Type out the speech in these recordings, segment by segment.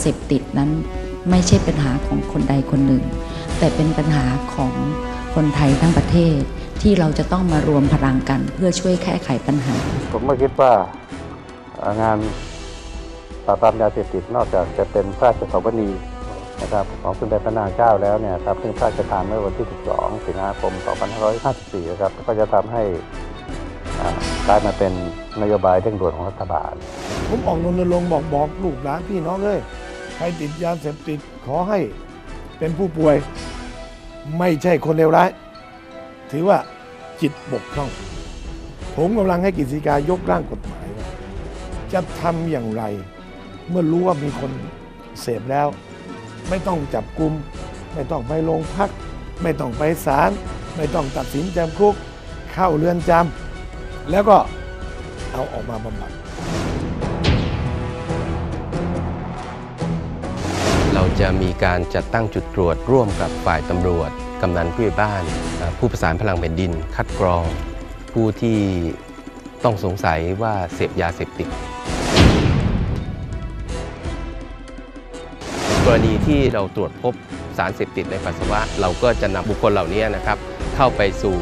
เสพติดนั้นไม่ใช่ปัญหาของคนใดคนหนึ่ง แต่เป็นปัญหาของคนไทยทั้งประเทศที่เราจะต้องมารวมพลังกันเพื่อช่วยแก้ไขปัญหา ผมก็คิดว่าเอ่องานปราบปรามยาเสพติดนอกจากจะเป็นพระราชสวนีนะครับของสมเด็จพระนางเจ้าแล้วเนี่ยครับซึ่งพระราชทานเมื่อวันที่ 12 สิงหาคม 2554 นะครับก็จะทำให้อ่ากลายมาเป็นนโยบายเร่งด่วนของรัฐบาล ผมออกรณรงค์บอกบอกลูกหลานพี่น้องเลย ใครติดยาเสพติดขอให้เป็นผู้ป่วย ไม่ใช่คนเลวร้าย ถือว่าจิตบกพร่อง ผมกำลังให้กฤษฎีกายกร่างกฎหมายว่าจะทำอย่างไร เมื่อรู้ว่ามีคนเสพแล้ว ไม่ต้องจับกลุม ไม่ต้องไปโรงพัก ไม่ต้องไปศาลไม่ต้องตัดสินจำคุก เข้าเรือนจำแล้วก็เอาออกมาบำบัด จะมีการจัดตั้งจุดตรวจร่วมกับฝ่ายตำรวจ กำนันผู้ใหญ่บ้าน ผู้ประสานพลังแผ่นดิน คัดกรอง ผู้ที่ต้องสงสัยว่าเสพยาเสพติด กรณีที่เราตรวจพบสารเสพติดในปัสสาวะ เราก็จะนำบุคคลเหล่านี้นะครับ เข้าไปสู่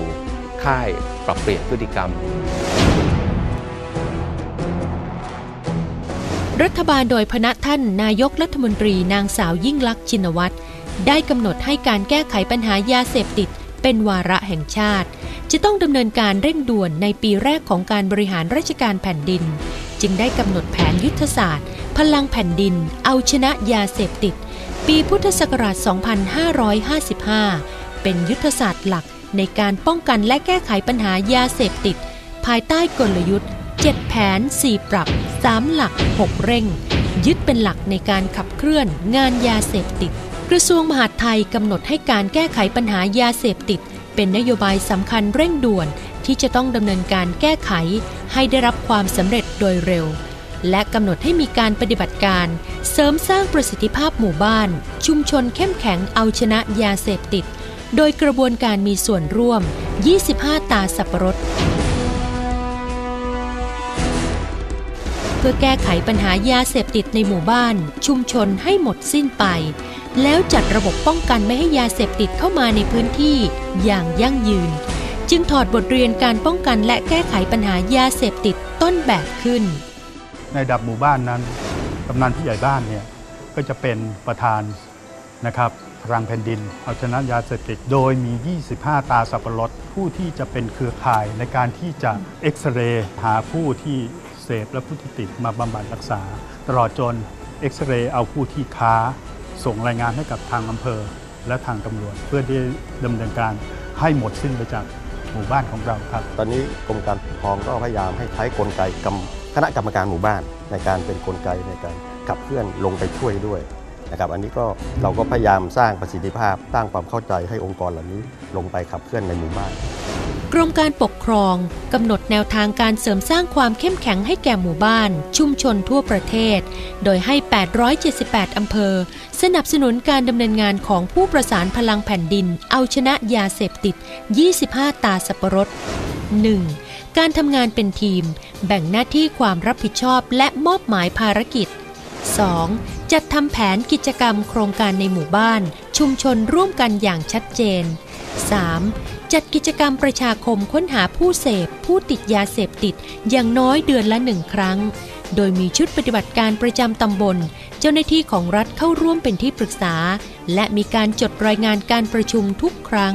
ค่ายปรับเปลี่ยนพฤติกรรม รัฐบาลโดยพนักท่านนายกรัฐมนตรีนางสาวยิ่งลักษณ์ชินวัตรได้กำหนดให้การแก้ไขปัญหายาเสพติด เป็นวาระแห่งชาติ จะต้องดำเนินการเร่งด่วนในปีแรกของการบริหารราชการแผ่นดิน จึงได้กำหนดแผนยุทธศาสตร์ พลังแผ่นดิน เอาชนะยาเสพติด ปีพุทธศักราช 2555 เป็นยุทธศาสตร์หลักในการป้องกันและแก้ไขปัญหายาเสพติด ภายใต้กลยุทธ์ 7 แผน 4 ปรับ 3 หลัก 6 เร่ง ยึดเป็นหลักในการขับเคลื่อนงานยาเสพติด กระทรวงมหาดไทยกำหนดให้การแก้ไขปัญหายาเสพติด เป็นนโยบายสำคัญเร่งด่วน ที่จะต้องดำเนินการแก้ไข ให้ได้รับความสำเร็จโดยเร็ว และกำหนดให้มีการปฏิบัติการ เสริมสร้างประสิทธิภาพหมู่บ้าน ชุมชนเข้มแข็งเอาชนะยาเสพติด โดยกระบวนการมีส่วนร่วม 25 ตาสับปะรด พื่อแก้ไขปัญหายาเสพติดในหมู่บ้าน ชุมชนให้หมดสิ้นไป แล้วจัดระบบป้องกันไม่ให้ยาเสพติดเข้ามาในพื้นที่อย่างยั่งยืน จึงถอดบทเรียนการป้องกันและแก้ไขปัญหายาเสพติดต้นแบบขึ้น ในดับหมู่บ้านนั้นกำนันผู้ใหญ่บ้านเนี่ยก็จะเป็นประธานนะครับพลังแผ่นดินเอาชนะยาเสพติดโดยมี 25 ตาสับปะรดผู้ที่จะเป็นเครือข่ายในการที่จะเอ็กซเรย์หาผู้ที่ เสพและผู้ที่ติดมาบำบัดรักษา ตลอดจนเอ็กซเรย์เอาผู้ที่ค้า ส่งรายงานให้กับทางอำเภอ และทางตำรวจ เพื่อที่ดำเนินการให้หมดสิ้นไปจากหมู่บ้านของเราครับ ตอนนี้กรมการปกครองก็พยายามให้ใช้กลไกกรรมคณะกรรมการหมู่บ้าน ในการเป็นกลไกในการขับเคลื่อนลงไปช่วยด้วยนะครับอันนี้ก็เราก็พยายามสร้างประสิทธิภาพสร้างความเข้าใจให้องค์กรเหล่านี้ลงไปขับเคลื่อนในหมู่บ้าน กรมการปกครองกำหนดแนวทางการเสริมสร้างความเข้มแข็งให้แก่หมู่บ้าน ชุมชนทั่วประเทศ โดยให้ 878 อำเภอ สนับสนุนการดำเนินงานของผู้ประสานพลังแผ่นดิน เอาชนะยาเสพติด 25 ตาสับปะรด 1. การทำงานเป็นทีม แบ่งหน้าที่ความรับผิดชอบและมอบหมายภารกิจ 2. จัดทำแผนกิจกรรมโครงการในหมู่บ้าน ชุมชนร่วมกันอย่างชัดเจน 3. จัดกิจกรรมประชาคมค้นหาผู้เสพ ผู้ติดยาเสพติดอย่างน้อยเดือนละหนึ่งครั้ง โดยมีชุดปฏิบัติการประจำตำบล เจ้าหน้าที่ของรัฐเข้าร่วมเป็นที่ปรึกษา และมีการจดรายงานการประชุมทุกครั้ง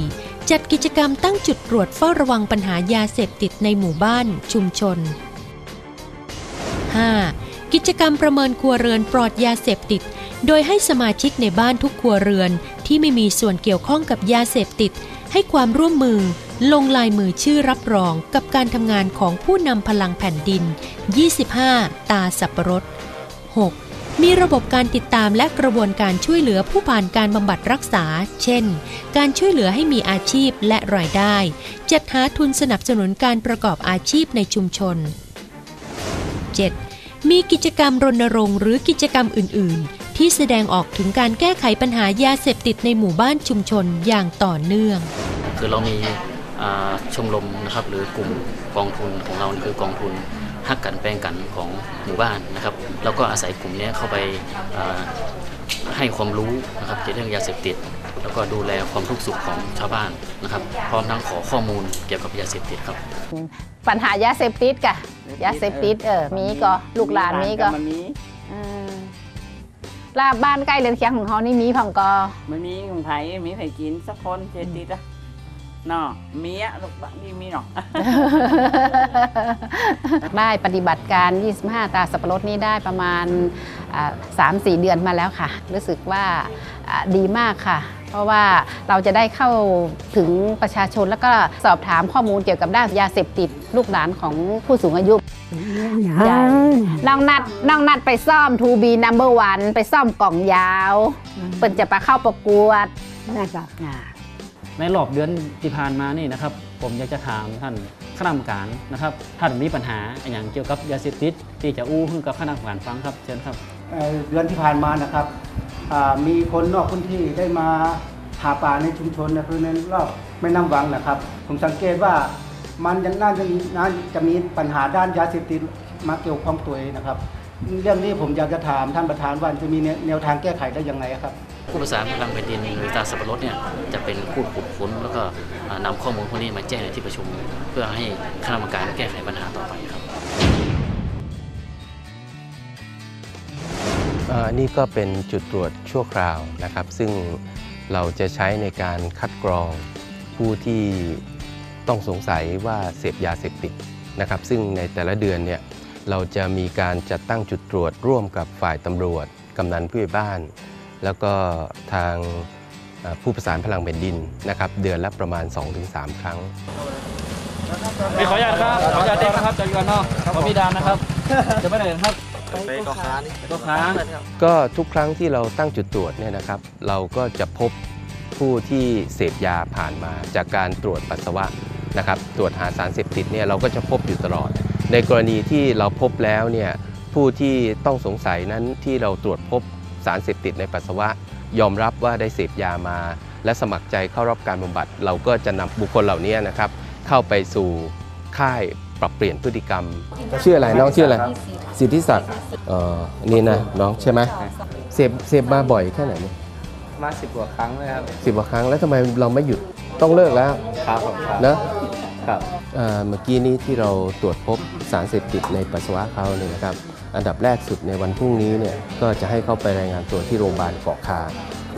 4. จัดกิจกรรมตั้งจุดตรวจเฝ้าระวังปัญหายาเสพติดในหมู่บ้าน ชุมชน 5. กิจกรรมประเมินครัวเรือนปลอดยาเสพติด โดยให้สมาชิกในบ้านทุกครัวเรือนที่ไม่มีส่วนเกี่ยวข้องกับยาเสพติด ให้ความร่วมมือลงลายมือชื่อรับรองกับการทำงานของผู้นำพลังแผ่นดิน 25 ตาสับปะรด 6. มีระบบการติดตามและกระบวนการช่วยเหลือผู้ผ่านการบำบัดรักษา เช่น การช่วยเหลือให้มีอาชีพและรายได้ จัดหาทุนสนับสนุนการประกอบอาชีพในชุมชน 7. มีกิจกรรมรณรงค์หรือกิจกรรมอื่น ๆ ที่แสดงออกถึงการแก้ไขปัญหายาเสพติดในหมู่บ้านชุมชนอย่างต่อเนื่อง คือเรามีอ่าชมรมนะครับหรือกลุ่มกองทุนของเรานี่คือกองทุนฮักกันแปลงกันของหมู่บ้านนะครับแล้วก็อาศัยกลุ่มนี้เข้าไปเอ่อให้ความรู้นะครับเกี่ยวกับเรื่องยาเสพติด แล้วก็ดูแลความทุกข์สุขของชาวบ้านนะครับพร้อมทั้งขอข้อมูลเกี่ยวกับยาเสพติดครับ ปัญหายาเสพติดกะยาเสพติดเออมีก็ลูกหลานมีก็มันมีอืม ลาบบ้านใกล้เรือนเคียงของเขานี่มีผังกอมันมีของไผมีไผกินสักคนเจติดอะเนาะมีอะลูกบ้านนี่มีเนาะได้ปฏิบัติการ 25 ตาสับปะรดนี้ได้ประมาณสามสี่เดือนมาแล้วค่ะ รู้สึกว่าอ่าดีมากค่ะ เพราะว่าเราจะได้เข้าถึงประชาชนแล้วก็สอบถามข้อมูลเกี่ยวกับด้านยาเสพติดลูกหลานของผู้สูงอายุ ใหญ่น้องนัดน้องนัดไปซ่อม To be number one ไปซ่อมกล่องยาวเปิ่นจะไปเข้าประกวดนะคะในรอบเดือนที่ผ่านมานี่นะครับ ผมอยากจะถามท่านคณะกรรมการนะครับท่านมีปัญหาอย่างเกี่ยวกับยาเสพติดที่จะอู้ให้กับคณะกรรมการฟังครับเชิญครับเอ่อเดือนที่ผ่านมานะครับอ่ามีคนนอกพื้นที่ได้มาหาปลาในชุมชนนะคือในรอบแม่น้ำวังนะครับ ผมสังเกตว่า มันยังน่าจะมีน่าจะมีปัญหาด้านยาเสพติดมาเกี่ยวข้องตัวเองนะครับ เรื่องนี้ผมอยากจะถามท่านประธานว่าจะมีแนวทางแก้ไขได้ยังไงครับผู้ประสานพลังแผ่นดินหรือตาสับปะรดเนี่ยจะเป็นผู้ขุดค้นแล้วก็อ่านำข้อมูลพวกนี้มาแจ้งในที่ประชุม เพื่อให้คณะกรรมการแก้ไขปัญหาต่อไปครับอ่านี่ก็เป็นจุดตรวจชั่วคราวนะครับ ซึ่งเราจะใช้ในการคัดกรองผู้ที่ ต้องสงสัยว่าเสพยาเสพติดนะครับ ซึ่งในแต่ละเดือนเนี่ยเราจะมีการจัดตั้งจุดตรวจร่วมกับฝ่ายตำรวจ กำนันผู้ใหญ่บ้าน แล้วก็ทางอ่าผู้ประสานพลังแผ่นดินนะครับ เดือนละประมาณ 2-3 ครั้งมีขออนุญาตครับ ขออนุญาตเด็กนะครับจากยูนนอขอพี่ดานนะครับ จะไปไหนครับไปก็ค้านี่ก็ค้าก็ทุกครั้งที่เราตั้งจุดตรวจเนี่ยนะครับ เราก็จะพบผู้ที่เสพยาผ่านมาจากการตรวจปัสสาวะ นะครับตรวจหาสารเสพติดเนี่ยเราก็จะพบอยู่ตลอด ในกรณีที่เราพบแล้วเนี่ยผู้ที่ต้องสงสัยนั้นที่เราตรวจพบสารเสพติดในปัสสาวะ ยอมรับว่าได้เสพยามา และสมัครใจเข้ารับการบำบัด เราก็จะนำบุคคลเหล่านี้นะครับเข้าไปสู่ค่ายปรับเปลี่ยนพฤติกรรม ชื่ออะไรน้องชื่ออะไรสิทธิศักดิ์เอ่อนี่นะน้องใช่ไหมเสพเสพมาบ่อยแค่ไหนเนี่ย มาสิบกว่าครั้งเลยครับสิบกว่าครั้งแล้วทำไมเราไม่หยุดต้องเลิกแล้วครับผมครับนะครับเอ่อเมื่อกี้นี้ที่เราตรวจพบสารเสพติดในปัสสาวะเขาเนี่ยนะครับ อันดับแรกสุดในวันพรุ่งนี้เนี่ยก็จะให้เขาไปรายงานตัวที่โรงพยาบาลเกาะคา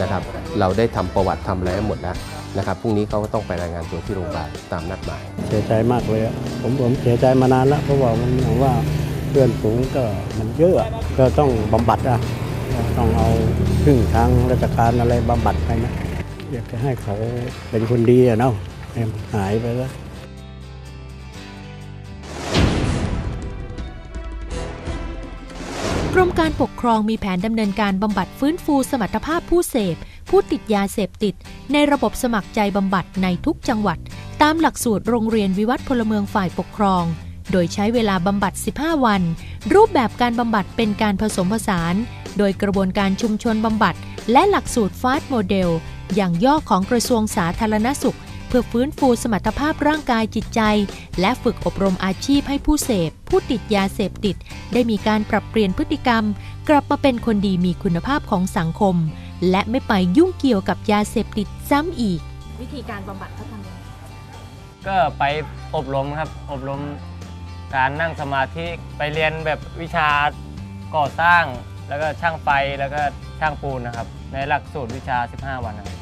นะครับ เราได้ทำประวัติทำอะไรให้หมดแล้วนะครับพรุ่งนี้เขาก็ต้องไปรายงานตัวที่โรงพยาบาลตามนัดหมาย เสียใจมากเลยอะผมผมเสียใจมานานแล้วเพราะว่ามันอย่างว่าเพื่อนฝูงก็มันเยอะอะก็ต้องบำบัดอะ ต้องเอาพึ่งทางราชการอะไรบำบัดไปนะอยากจะให้เขาเป็นคนดีอะเนาะให้มันหายไปแล้วกรมการปกครองมีแผนดำเนินการบำบัดฟื้นฟูสมรรถภาพผู้เสพ ผู้ติดยาเสพติด ในระบบสมัครใจบำบัดในทุกจังหวัด ตามหลักสูตรโรงเรียนวิวัฒน์พลเมืองฝ่ายปกครอง โดยใช้เวลาบำบัด 15 วัน รูปแบบการบำบัดเป็นการผสมผสาน โดยกระบวนการชุมชนบำบัด และหลักสูตรฟาสต์โมเดล อย่างย่อของกระทรวงสาธารณสุข เพื่อฟื้นฟูสมรรถภาพร่างกายจิตใจ และฝึกอบรมอาชีพให้ผู้เสพ ผู้ติดยาเสพติด ได้มีการปรับเปลี่ยนพฤติกรรม กลับมาเป็นคนดีมีคุณภาพของสังคม และไม่ไปยุ่งเกี่ยวกับยาเสพติดซ้ำอีก วิธีการบำบัดเขาทำยังไงก็ไปอบรมครับอบรมการนั่งสมาธิไปเรียนแบบวิชาก่อสร้าง แล้วก็ช่างไฟแล้วก็ช่างปูนนะครับ ในหลักสูตรวิชา 15 วันนะครับ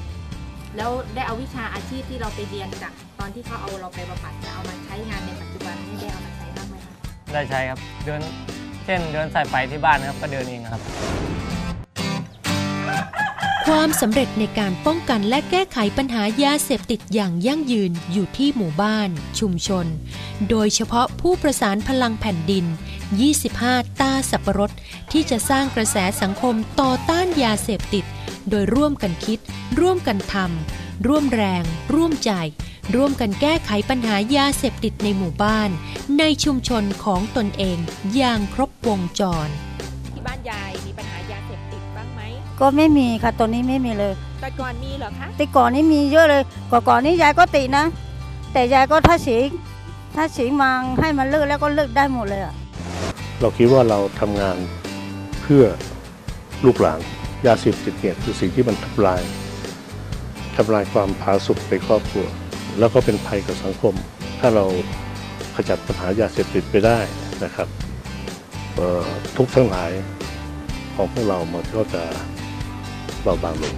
แล้วได้เอาวิชาอาชีพที่เราไปเรียนจากตอนที่เขาเอาเราไปบำบัดเนี่ยเอามาใช้งานในปัจจุบันนี่ได้เอามาใช้บ้างไหมคะได้ใช้ครับเดินเช่นเดินสายไฟที่บ้านนะครับก็เดินเองครับ ความสำเร็จในการป้องกันและแก้ไขปัญหายาเสพติดอย่างยั่งยืนอยู่ที่หมู่บ้าน ชุมชน โดยเฉพาะผู้ประสานพลังแผ่นดิน 25 ตาสับปะรดที่จะสร้างกระแสสังคมต่อต้านยาเสพติด โดยร่วมกันคิด ร่วมกันทำร่วมแรง ร่วมใจ ร่วมกันแก้ไขปัญหายาเสพติดในหมู่บ้าน ในชุมชนของตนเองอย่างครบวงจร ก็ไม่มีค่ะตอนนี้ไม่มีเลย แต่ก่อนมีเหรอคะ แต่ก่อนนี้มีเยอะเลยก่อนก่อนนี้ยายก็ติดนะ แต่ยายก็ถ้าสิงถ้าสิงมาให้มันเลิกแล้วก็เลิกได้หมดเลยอะเราคิดว่าเราทำงานเพื่อลูกหลานยาเสพติดเนี่ยคือสิ่งที่มันทำลายทำลายความผาสุกในครอบครัว แล้วก็เป็นภัยกับสังคม ถ้าเราขจัดปัญหายาเสพติดไปได้นะครับเอ่อทุกข์ทั้งหลายของพวกเรามันก็จะ เบาบางลง